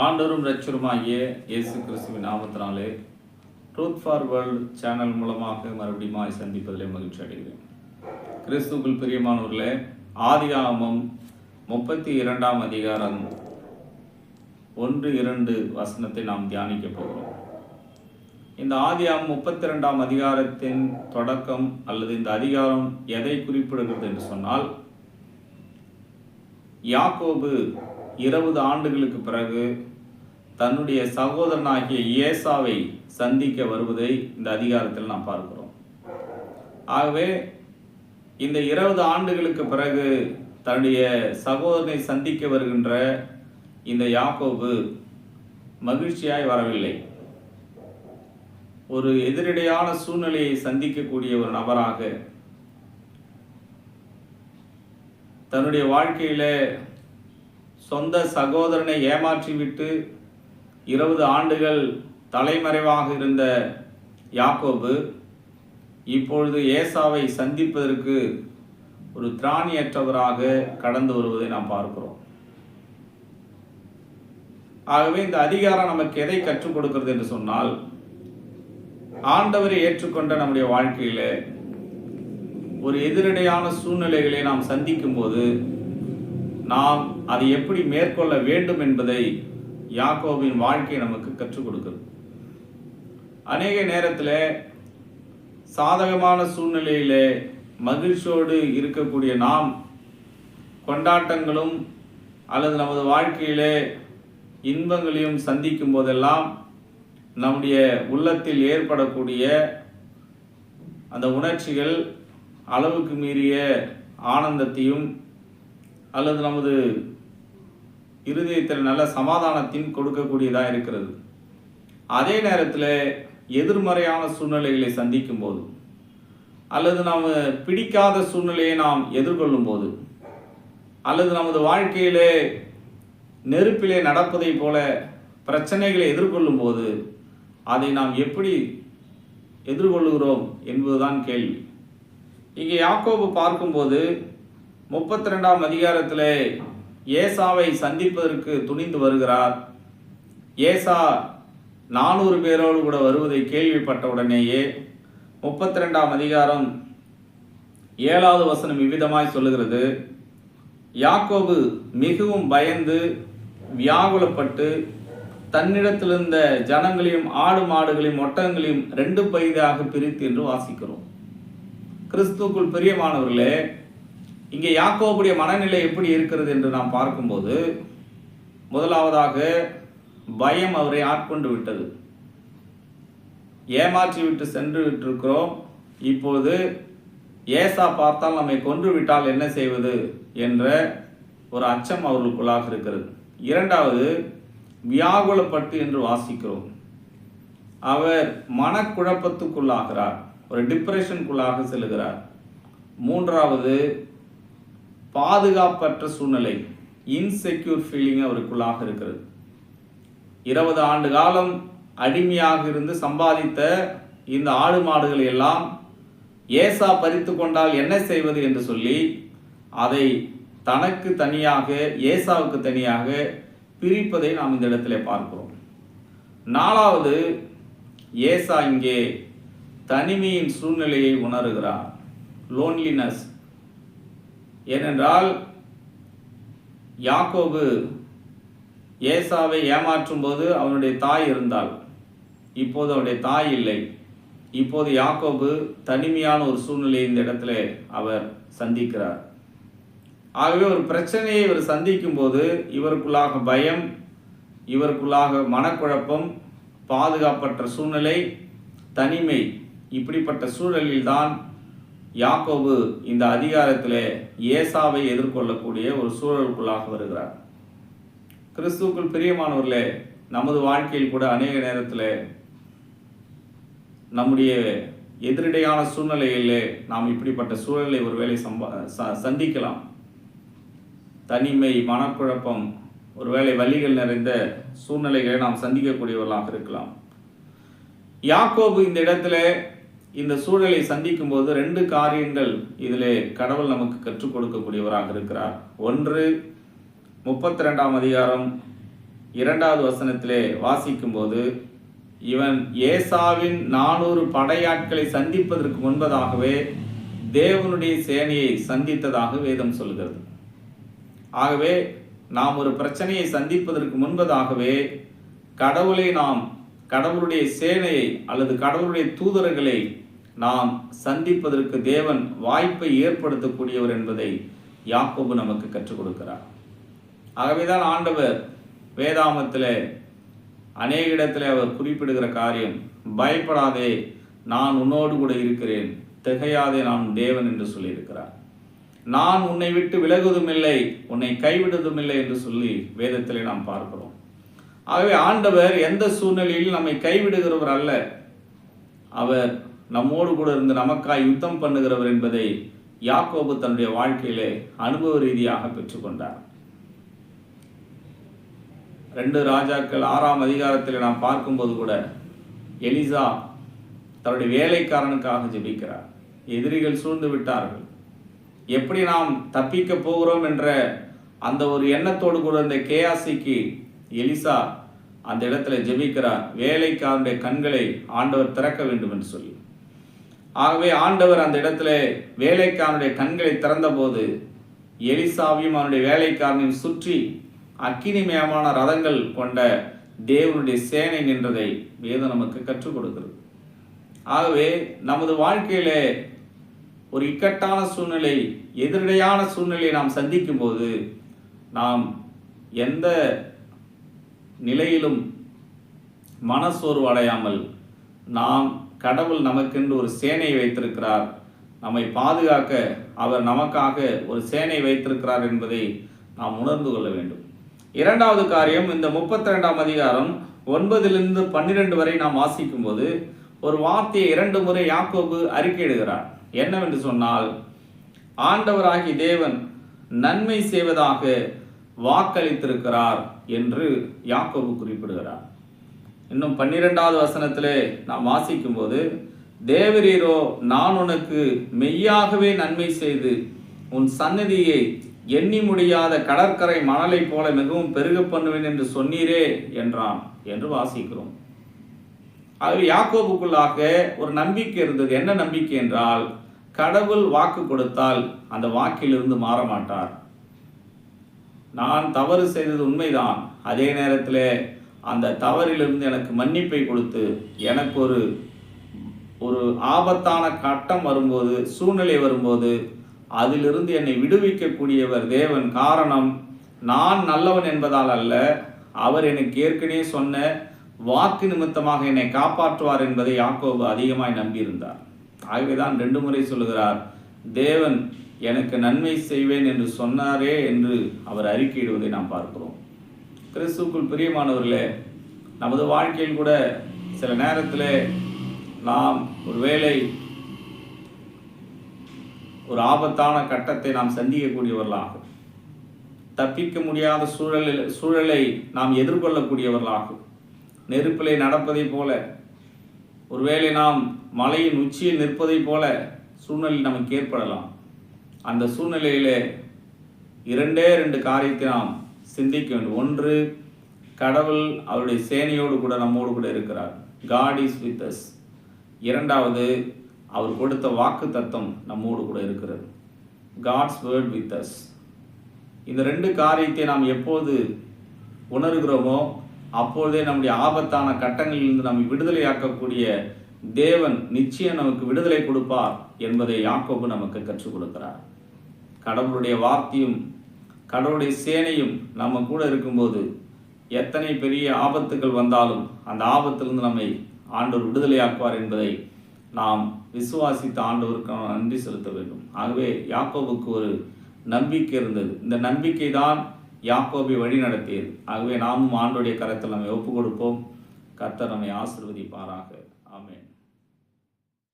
ஆண்டரும் ரட்சருமாகிய இயேசு கிறிஸ்துவின் நாமத்தினாலே ட்ரூத் ஃபார் வேர்ல்ட் சேனல் மூலமாக மறுபடியும் சந்திப்பதிலே மகிழ்ச்சி அடைகிறேன். கிறிஸ்துக்குள் பிரியமானவர்களே ஆதிகாமம் முப்பத்தி இரண்டாம் அதிகாரம் ஒன்று இரண்டு வசனத்தை நாம் தியானிக்க போகிறோம். இந்த ஆதியாம் முப்பத்தி இரண்டாம் அதிகாரத்தின் தொடக்கம் அல்லது இந்த அதிகாரம் எதை குறிப்பிடுகிறது என்று சொன்னால் யாக்கோபு இருபது ஆண்டுகளுக்கு பிறகு தன்னுடைய சகோதரனாகிய ஏசாவை சந்திக்க வருவதை இந்த அதிகாரத்தில் நாம் பார்க்கிறோம். ஆகவே இந்த இருபது ஆண்டுகளுக்கு பிறகு தன்னுடைய சகோதரனை சந்திக்க வருகின்ற இந்த யாக்கோபு மகிழ்ச்சியாய் வரவில்லை. ஒரு எதிரடையான சூழ்நிலையை சந்திக்கக்கூடிய ஒரு நபராக தன்னுடைய வாழ்க்கையில சொந்த சகோதரனை ஏமாற்றிவிட்டு இருபது ஆண்டுகள் தலைமறைவாக இருந்த யாக்கோபு இப்பொழுது ஏசாவை சந்திப்பதற்கு ஒரு திராணியற்றவராக கடந்து வருவதை நாம் பார்க்கிறோம். ஆகவே இந்த அதிகாரம் நமக்கு எதை கற்றுக் கொடுக்கிறது என்று சொன்னால் ஆண்டவரை ஏற்றுக்கொண்ட நம்முடைய வாழ்க்கையில் ஒரு எதிரடையான சூழ்நிலைகளை நாம் சந்திக்கும் போது நாம் அதை எப்படி மேற்கொள்ள வேண்டும் என்பதை யாக்கோவின் வாழ்க்கை நமக்கு கற்றுக் கொடுக்குது. அநேக நேரத்தில் சாதகமான சூழ்நிலையிலே மகிழ்ச்சியோடு இருக்கக்கூடிய நாம் கொண்டாட்டங்களும் அல்லது நமது வாழ்க்கையிலே இன்பங்களையும் சந்திக்கும் போதெல்லாம் நம்முடைய உள்ளத்தில் ஏற்படக்கூடிய அந்த உணர்ச்சிகள் அளவுக்கு மீறிய ஆனந்தத்தையும் அல்லது நமது இருதயத்தில் நல்ல சமாதானத்தின் கொடுக்கக்கூடியதாக இருக்கிறது. அதே நேரத்தில் எதிர்மறையான சூழ்நிலைகளை சந்திக்கும் போது அல்லது நாம் பிடிக்காத சூழ்நிலையை நாம் எதிர்கொள்ளும் போது அல்லது நமது வாழ்க்கையிலே நெருப்பிலே நடப்பதைப் போல பிரச்சனைகளை எதிர்கொள்ளும் போது அதை நாம் எப்படி எதிர்கொள்ளுகிறோம் என்பதுதான் கேள்வி. இங்கே யாக்கோபு பார்க்கும்போது முப்பத்தி ரெண்டாம் அதிகாரத்தில் ஏசாவை சந்திப்பதற்கு துணிந்து வருகிறார். ஏசா நானூறு பேரோடு கூட வருவதை கேள்விப்பட்ட உடனேயே முப்பத்தி ரெண்டாம் அதிகாரம் ஏழாவது வசனம் இவ்விதமாய் சொல்லுகிறது. யாக்கோபு மிகவும் பயந்து வியாகுலப்பட்டு தன்னிடத்தில் இருந்த ஜனங்களையும் ஆடு மாடுகளையும் ஒட்டகங்களையும் ரெண்டு பகுதியாக பிரித்து என்று வாசிக்கிறோம். கிறிஸ்துக்குள் பிரியமானவர்களே இங்கே யாக்கோபுடைய மனநிலை எப்படி இருக்கிறது என்று நாம் பார்க்கும்போது முதலாவதாக பயம் அவரை ஆட்கொண்டு விட்டது. ஏமாற்றி விட்டு சென்று விட்டிருக்கிறோம். இப்போது ஏசா பார்த்தால் நம்மை கொன்று விட்டால் என்ன செய்வது என்ற ஒரு அச்சம் அவர்களுக்குள்ளாக இருக்கிறது. இரண்டாவது வியாகுலப்பட்டு என்று வாசிக்கிறோம். அவர் மனக்குழப்பத்துக்குள்ளாகிறார். ஒரு டிப்ரெஷனுக்குள்ளாக செல்கிறார் மூன்றாவது பாதுகாப்பற்ற சூழ்நிலை இன்செக்யூர் ஃபீலிங் அவருக்குள்ளாக இருக்கிறது. இருபது ஆண்டு காலம் அடிமையாக இருந்து சம்பாதித்த இந்த ஆடு மாடுகளை எல்லாம் ஏசா பறித்து கொண்டால் என்ன செய்வது என்று சொல்லி அதை தனக்கு தனியாக ஏசாவுக்கு தனியாக பிரிப்பதை நாம் இந்த இடத்துல பார்க்கிறோம். நாலாவது ஏசா இங்கே தனிமையின் சூழ்நிலையை உணர்கிறார். லோன்லினஸ் ஏனென்றால் யாக்கோபு ஏசாவை ஏமாற்றும் போது அவனுடைய தாய் இருந்தாள். இப்போது அவனுடைய தாய் இல்லை. இப்போது யாக்கோபு தனிமையான ஒரு சூழ்நிலையை இந்த இடத்துல அவர் சந்திக்கிறார். ஆகவே ஒரு பிரச்சனையை இவர் சந்திக்கும் போது இவருக்குள்ளாக பயம் இவருக்குள்ளாக மனக்குழப்பம் பாதுகாப்பற்ற சூழ்நிலை தனிமை இப்படிப்பட்ட சூழலில்தான் யாக்கோபு இந்த அதிகாரத்தில் ஏசாவை எதிர்கொள்ளக்கூடிய ஒரு சூழலுக்குள்ளாக வருகிறார். கிறிஸ்துவுக்குள் பிரியமானவர்களே நமது வாழ்க்கையில் கூட அநேக நேரத்தில் நம்முடைய எதிரடையான சூழ்நிலையிலே நாம் இப்படிப்பட்ட சூழலை ஒருவேளை சம்பா ச- சந்திக்கலாம். தனிமை மனக்குழப்பம் ஒருவேளை வழிகள் நிறைந்த சூழ்நிலைகளை நாம் சந்திக்கக்கூடியவர்களாக இருக்கலாம். யாக்கோபு இந்த இடத்துல இந்த சூழலை சந்திக்கும் போது ரெண்டு காரியங்கள் இதிலே கடவுள் நமக்கு கற்றுக் கொடுக்கக்கூடியவராக இருக்கிறார். ஒன்று முப்பத்தி ரெண்டாம் அதிகாரம் இரண்டாவது வசனத்திலே வாசிக்கும்போது இவன் ஏசாவின் நானூறு படையாட்களை சந்திப்பதற்கு முன்பதாகவே தேவனுடைய சேனையை சந்தித்ததாக வேதம் சொல்கிறது. ஆகவே நாம் ஒரு பிரச்சனையை சந்திப்பதற்கு முன்பதாகவே கடவுளை நாம் கடவுளுடைய சேனையை அல்லது கடவுளுடைய தூதர்களை நாம் சந்திப்பதற்கு தேவன் வாய்ப்பை ஏற்படுத்தக்கூடியவர் என்பதை யாக்கோபு நமக்கு கற்றுக் கொடுக்கிறார். ஆகவேதான் ஆண்டவர் வேதாமத்தில் அநேக இடத்துல அவர் குறிப்பிடுகிற காரியம் பயப்படாதே நான் உன்னோடு கூட இருக்கிறேன் திகையாதே நான் தேவன் என்று சொல்லியிருக்கிறார். நான் உன்னை விட்டு விலகுவதும் இல்லை உன்னை கைவிடுவதும் இல்லை என்று சொல்லி வேதத்திலே நாம் பார்க்கிறோம். ஆகவே ஆண்டவர் எந்த சூழ்நிலையில் நம்மை கைவிடுகிறவர் அல்ல அவர் நம்மோடு கூட இருந்து நமக்காய் யுத்தம் பண்ணுகிறவர் என்பதை யாக்கோபு தன்னுடைய வாழ்க்கையிலே அனுபவ ரீதியாக பெற்றுக்கொண்டார். ரெண்டு ராஜாக்கள் ஆறாம் அதிகாரத்தில் நாம் பார்க்கும்போது கூட எலிசா தன்னுடைய வேலைக்காரனுக்காக ஜெபிக்கிறார். எதிரிகள் சூழ்ந்து விட்டார்கள். எப்படி நாம் தப்பிக்க போகிறோம் என்ற அந்த ஒரு எண்ணத்தோடு கூட இந்த கேஆசிக்கு எலிசா அந்த இடத்துல ஜெபிக்கிறார். வேலைக்காரனுடைய கண்களை ஆண்டவர் திறக்க வேண்டும் என்று சொல்லி. ஆகவே ஆண்டவர் அந்த இடத்துல வேலைக்காரனுடைய கண்களை திறந்தபோது எலிசாவையும் அவனுடைய வேலைக்காரனையும் சுற்றி அக்கினிமயமான ரதங்கள் கொண்ட தேவனுடைய சேனை நின்றதை வேதம் நமக்கு கற்றுக் கொடுக்கிறது. ஆகவே நமது வாழ்க்கையிலே ஒரு இக்கட்டான சூழ்நிலை எதிரடையான சூழ்நிலையை நாம் சந்திக்கும் போது நாம் எந்த நிலையிலும் மனசோர்வு அடையாமல் நாம் கடவுள் நமக்கென்று ஒரு சேனையை வைத்திருக்கிறார். நம்மை பாதுகாக்க அவர் நமக்காக ஒரு சேனை வைத்திருக்கிறார் என்பதை நாம் உணர்ந்து கொள்ள வேண்டும். இரண்டாவது காரியம் இந்த முப்பத்தி ரெண்டாம் அதிகாரம் ஒன்பதிலிருந்து பன்னிரெண்டு வரை நாம் வாசிக்கும் போது ஒரு வார்த்தையை இரண்டு முறை யாக்கோபு அறிக்கையிடுகிறார். என்னவென்று சொன்னால் ஆண்டவராகி தேவன் நன்மை செய்வதாக வாக்களித்திருக்கிறார் என்று யாக்கோபு குறிப்பிடுகிறார். இன்னும் பன்னிரெண்டாவது வசனத்திலே நாம் வாசிக்கும் போது தேவரீரோ நான் உனக்கு மெய்யாகவே நன்மை செய்து உன் சன்னதியை எண்ணி முடியாத கடற்கரை மணலைப் போல மிகவும் பெருக பண்ணுவேன் என்று சொன்னீரே என்றான் என்று வாசிக்கிறோம். ஆகவே யாக்கோபுக்குள்ளாக ஒரு நம்பிக்கை இருந்தது. என்ன நம்பிக்கை என்றால் கடவுள் வாக்கு கொடுத்தால் அந்த வாக்கிலிருந்து மாற மாட்டார் நான் தவறு செய்தது உண்மைதான். அதே நேரத்தில் அந்த தவறிலிருந்து எனக்கு மன்னிப்பை கொடுத்து எனக்கு ஒரு ஒரு ஆபத்தான கட்டம் வரும்போது சூழ்நிலை வரும்போது அதிலிருந்து என்னை விடுவிக்கக்கூடியவர் தேவன். காரணம் நான் நல்லவன் என்பதால் அல்ல அவர் எனக்கு ஏற்கனவே சொன்ன வாக்கு நிமித்தமாக என்னை காப்பாற்றுவார் என்பதை யாக்கோபு அதிகமாய் நம்பியிருந்தார். ஆகவேதான் ரெண்டு முறை சொல்லுகிறார் தேவன் எனக்கு நன்மை செய்வேன் என்று சொன்னாரே என்று அவர் அறிக்கையிடுவதை நாம் பார்க்கிறோம். கிறிஸ்துக்குள் பிரியமானவர்களே நமது வாழ்க்கையில் கூட சில நேரத்தில் நாம் ஒரு வேளை ஒரு ஆபத்தான கட்டத்தை நாம் சந்திக்கக்கூடியவர்களாகும். தப்பிக்க முடியாத சூழலில் சூழலை நாம் எதிர்கொள்ளக்கூடியவர்களாகும். நெருப்பிலே நடப்பதைப் போல ஒருவேளை நாம் மலையின் உச்சியில் நிற்பதைப் போல சூழ்நிலை நமக்கு ஏற்படலாம். அந்த சூழ்நிலையிலே இரண்டே ரெண்டு காரியத்தை நாம் சிந்திக்க வேண்டும் ஒன்று கடவுள் அவருடைய சேனையோடு கூட நம்மோடு கூட இருக்கிறார். காட் இஸ் வித் அஸ் இரண்டாவது அவர் கொடுத்த வாக்கு தத்துவம் நம்மோடு கூட இருக்கிறது. காட்ஸ் வேர்ட் வித் அஸ் இந்த ரெண்டு காரியத்தை நாம் எப்போது உணர்கிறோமோ அப்போதே நம்முடைய ஆபத்தான கட்டங்களிலிருந்து நம்மை விடுதலையாக்கக்கூடிய தேவன் நிச்சயம் நமக்கு விடுதலை கொடுப்பார் என்பதை யாக்கோபு நமக்கு கற்றுக் கொடுக்கிறார். கடவுளுடைய வார்த்தையும் கடவுளுடைய சேனையும் நம்ம கூட இருக்கும்போது எத்தனை பெரிய ஆபத்துகள் வந்தாலும் அந்த ஆபத்திலிருந்து நம்மை ஆண்டவர் விடுதலையாக்குவார் என்பதை நாம் விசுவாசித்த ஆண்டவருக்கு நன்றி செலுத்த வேண்டும். ஆகவே யாக்கோபுக்கு ஒரு நம்பிக்கை இருந்தது. இந்த நம்பிக்கை தான் யாக்கோபை வழி நடத்தியது. ஆகவே நாமும் ஆண்டோடைய கரத்தில் நம்மை ஒப்பு கொடுப்போம் கர்த்தர் நம்மை ஆசிர்வதிப்பாராக.